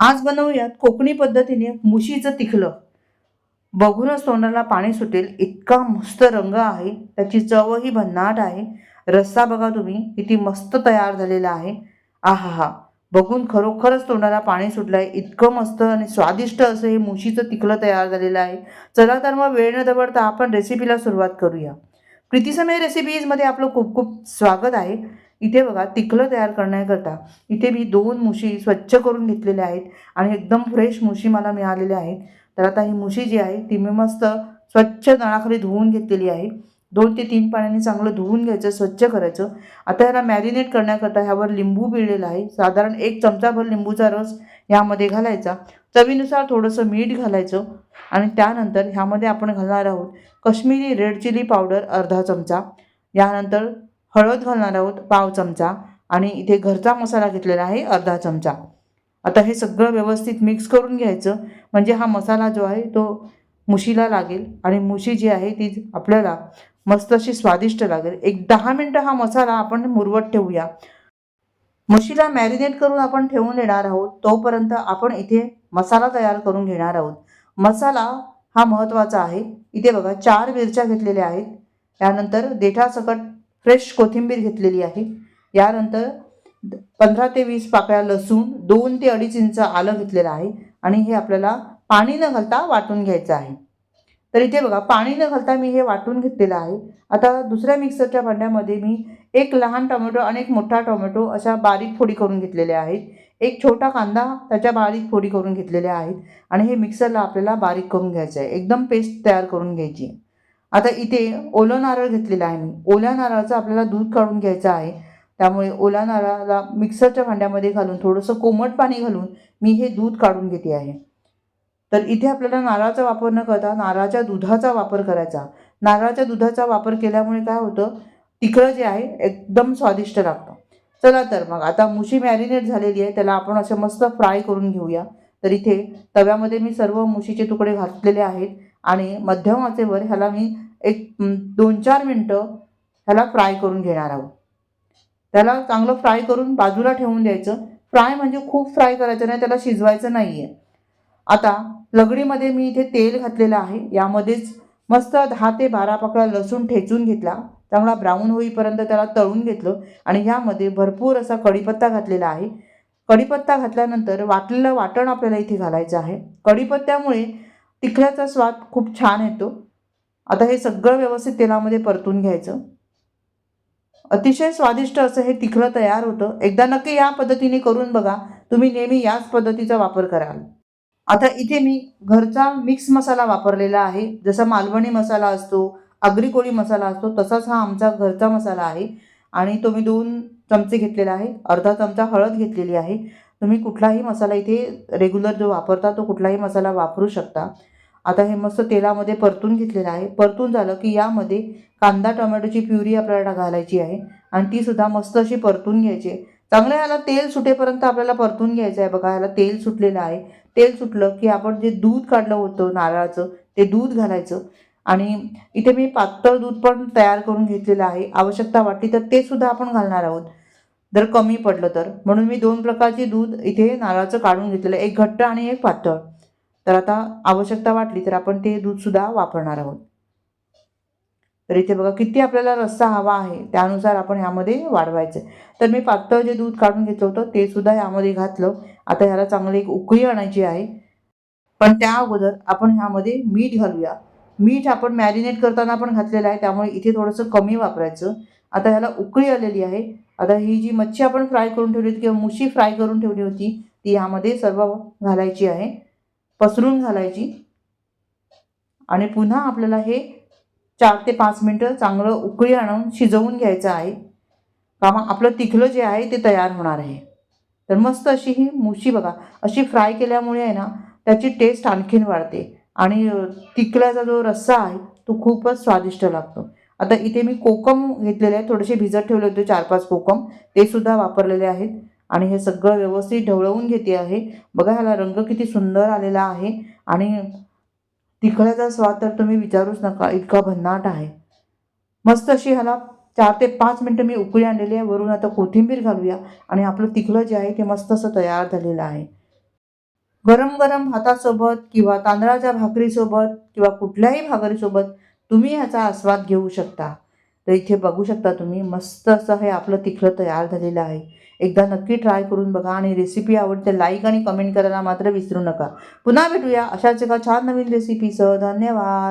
आज बनवूयात कोकणी पद्धतीने मुशीचं तिखलं. बघूनच तोंडाला पाणी सुटेल. इतका मस्त रंग आहे. त्याची चवही भन्नाट आहे. रस्सा बघा तुम्ही किती मस्त तयार झालेला आहे. आहा हा बघून खरोखरच तोंडाला पाणी सुटलं आहे इतकं मस्त आणि स्वादिष्ट असं हे मुशीचं तिखलं तयार झालेलं आहे. चला तर मग वेळ न दवडता आपण रेसिपीला सुरुवात करूया. प्रीतीसमय रेसिपीजमध्ये आपलं खूप खूप स्वागत आहे. इथे बघा तिखलं तयार करण्याकरता इथे मी दोन मुशी स्वच्छ करून घेतलेल्या आहेत आणि एकदम फ्रेश मुशी मला मिळालेल्या आहेत. तर आता ही मुशी जी आहे ती मी मस्त स्वच्छ नळाखाली धुवून घेतलेली आहे. दोन ते तीन पाण्याने चांगलं धुवून घ्यायचं स्वच्छ करायचं. आता ह्याला मॅरिनेट करण्याकरता ह्यावर लिंबू पिळलेला आहे. साधारण एक चमचाभर लिंबूचा रस ह्यामध्ये घालायचा. चवीनुसार थोडंसं मीठ घालायचं आणि त्यानंतर ह्यामध्ये आपण घालणार आहोत कश्मीरी रेड चिली पावडर अर्धा चमचा. यानंतर हळद घालणार आहोत पाव चमचा आणि इथे घरचा मसाला घेतलेला आहे अर्धा चमचा. आता हे सगळं व्यवस्थित मिक्स करून घ्यायचं. म्हणजे हा मसाला जो आहे तो मुशीला लागेल आणि मुशी जी आहे ती आपल्याला मस्त अशी स्वादिष्ट लागेल. एक दहा मिनटं हा मसाला आपण मुरवत ठेवूया. मुशीला मॅरिनेट करून आपण ठेवून देणार आहोत. तोपर्यंत आपण इथे मसाला तयार करून घेणार आहोत. मसाला हा महत्त्वाचा आहे. इथे बघा चार मिरच्या घेतलेल्या आहेत. त्यानंतर देठासकट फ्रेश कोथिंबीर घेतलेली आहे. यानंतर पंधरा ते वीस पाकळ्या लसूण दोन ते अडीच इंच आलं घेतलेलं आहे आणि हे आपल्याला पाणी न घालता वाटून घ्यायचं आहे. तर इथे बघा पाणी न घालता मी हे वाटून घेतलेलं आहे. आता दुसऱ्या मिक्सरच्या भांड्यामध्ये मी एक लहान टोमॅटो आणि एक मोठा टोमॅटो अशा बारीक फोडी करून घेतलेल्या आहेत. एक छोटा कांदा त्याच्या बारीक फोडी करून घेतलेल्या आहेत आणि हे मिक्सरला आपल्याला बारीक करून घ्यायचं आहे. एकदम पेस्ट तयार करून घ्यायची आहे. आता इथे ओलं नारळ घेतलेलं आहे मी. ओल्या नारळाचं आपल्याला दूध काढून घ्यायचं आहे. त्यामुळे ओला नारळाला मिक्सरच्या भांड्यामध्ये घालून थोडंसं कोमट पाणी घालून मी हे दूध काढून घेते आहे. तर इथे आपल्याला नारळाचा वापर न करता नारळाच्या दुधाचा वापर करायचा. नारळाच्या दुधाचा वापर केल्यामुळे काय होतं? तिखळं जे आहे एकदम स्वादिष्ट लागतं. चला तर मग आता मुशी मॅरिनेट झालेली आहे त्याला आपण असं मस्त फ्राय करून घेऊया. तर इथे तव्यामध्ये मी सर्व मुशीचे तुकडे घातलेले आहेत. आणि मध्यम आचेवर ह्याला मी एक दोन चार मिनटं ह्याला फ्राय करून घेणार आहोत. त्याला चांगलं फ्राय करून बाजूला ठेवून द्यायचं. फ्राय म्हणजे खूप फ्राय करायचं नाही त्याला शिजवायचं नाही आहे आता लगडीमध्ये मी इथे तेल घातलेलं आहे. यामध्येच मस्त दहा ते बारा पाकळा लसूण ठेचून घेतला. चांगला ब्राऊन होईपर्यंत त्याला तळून घेतलं. आणि ह्यामध्ये भरपूर असा कढीपत्ता घातलेला आहे. कढीपत्ता घातल्यानंतर वाटलेलं वाटण आपल्याला इथे घालायचं आहे. कढीपत्त्यामुळे तिखल्याचा स्वाद खूप छान येतो. आता हे सगळं व्यवस्थित तेलामध्ये परतून घ्यायचं. अतिशय स्वादिष्ट असं हे तिखलं तयार होतं. एकदा नक्की या पद्धतीने करून बघा. तुम्ही नेहमी याच पद्धतीचा वापर कराल. आता इथे मी घरचा मिक्स मसाला वापरलेला आहे. जसा मालवणी मसाला असतो आगरी कोळी मसाला असतो तसाच हा आमचा घरचा मसाला आहे. आणि तो मी दोन चमचे घेतलेला आहे. अर्धा चमचा हळद घेतलेली आहे. तुम्ही कुठलाही मसाला इथे रेग्युलर जो वापरता तो कुठलाही मसाला वापरू शकता. आता हे मस्त तेलामध्ये परतून घेतलेलं आहे. परतून झालं की यामध्ये कांदा टोमॅटोची प्युरी आपल्याला घालायची आहे आणि तीसुद्धा मस्त अशी परतून घ्यायची आहे. चांगलं ह्याला तेल सुटेपर्यंत आपल्याला परतून घ्यायचं आहे बघा. ह्याला तेल सुटलेलं आहे. तेल सुटलं की आपण जे दूध काढलं होतं नारळाचं ते दूध घालायचं. आणि इथे मी पातळ दूध पण तयार करून घेतलेलं आहे. आवश्यकता वाटली तर ते सुद्धा आपण घालणार आहोत. जर कमी पडलं तर. म्हणून मी दोन प्रकारचे दूध इथे नारळाचं काढून घेतलेलं एक घट्ट आणि एक पातळ. तर आता आवश्यकता वाटली तर आपण ते दूधसुद्धा वापरणार आहोत. तर इथे बघा किती आपल्याला रस्सा हवा आहे त्यानुसार आपण ह्यामध्ये वाढवायचं तर मी पातळ जे दूध काढून घेतलं होतं ते सुद्धा ह्यामध्ये घातलं. आता ह्याला चांगली एक उकळी आणायची आहे. पण त्या अगोदर आपण ह्यामध्ये मीठ घालूया. मीठ आपण मॅरिनेट करताना पण घातलेलं आहे त्यामुळे इथे थोडंसं कमी वापरायचं. आता ह्याला उकळी आलेली आहे. आता ही जी मच्छी आपण फ्राय करून ठेवली होती किंवा मुशी फ्राय करून ठेवली होती ती ह्यामध्ये सर्व घालायची आहे पसरून घालायची. आणि पुन्हा आपल्याला हे चार ते पाच मिनटं चांगलं उकळी आणून शिजवून घ्यायचं आहे. का मग आपलं तिखलं जे आहे ते तयार होणार आहे. तर मस्त अशी ही मुशी बघा अशी फ्राय केल्यामुळे आहे ना त्याची टेस्ट आणखीन वाढते. आणि तिखल्याचा जो रस्सा आहे तो खूपच स्वादिष्ट लागतो. आता इथे मी कोकम घेतलेले आहे थोडेसे भिजत ठेवले होते चार पाच कोकम. ते सुद्धा वापरलेले आहेत. आणि हे सगळं व्यवस्थित ढवळवून घेते आहे. बघा ह्याला रंग किती सुंदर आलेला आहे. आणि तिखल्याचा स्वाद तर तुम्ही विचारूच नका इतका भन्नाट आहे. मस्त अशी ह्याला चार ते पाच मिनटं मी उकळी आणलेली आहे. वरून आता कोथिंबीर घालूया. आणि आपलं तिखलं जे आहे ते मस्त असं तयार झालेलं आहे. गरम गरम भातासोबत किंवा तांदळाच्या भाकरीसोबत किंवा कुठल्याही भाकरीसोबत तुम्ही याचा आस्वाद घेऊ शकता. तर इथे बघू शकता तुम्ही मस्त असं हे आपलं तिखलं तयार झालेलं आहे. एकदा नक्की ट्राय करून बघा आणि रेसिपी आवडते लाईक आणि कमेंट करायला मात्र विसरू नका. पुन्हा भेटूया अशाच एका छान नवीन रेसिपीसह धन्यवाद.